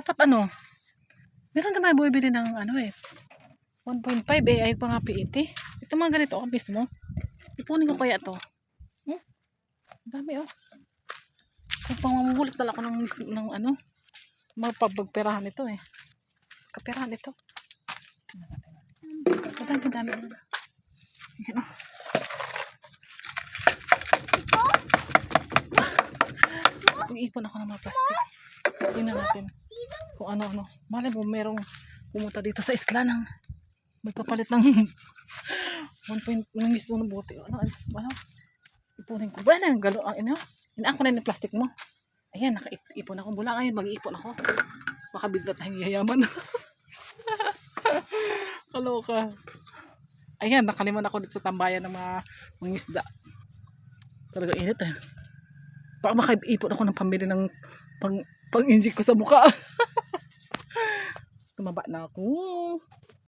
Dapat ano, meron naman bumibili ng ano eh, 1.5 eh, ay pa nga PET. Ito mga ganito, oh, mismo. Ipunin ko kaya to. Hmm? Ang dami oh. Kung pamamulot na lang ako ng, ng ano, mga pagpagperahan ito eh. Kaperahan ito. Madami, dami. Ayan oh. Mag-iipon ako ng mga plastic. Tingnan natin kung ano-ano. Malay mo, merong pumunta dito sa isla ng magpapalit ng 1 point ng mismo ng bote. Ano, ano, ano? Ipunin ko. Ba na yung galo? Ano? Inaan ko na yung plastic mo. Ayan, nakaipon ako. Mula ngayon, mag-iipon ako. Baka bigla tayong yayaman. Kaloka. Ayan, nakaliman ako dito sa tambayan ng mga mangisda. Talaga init eh. Baka makaipon ako ng pambili ng pang, pang-inject ko sa mukha. Tumaba na ako.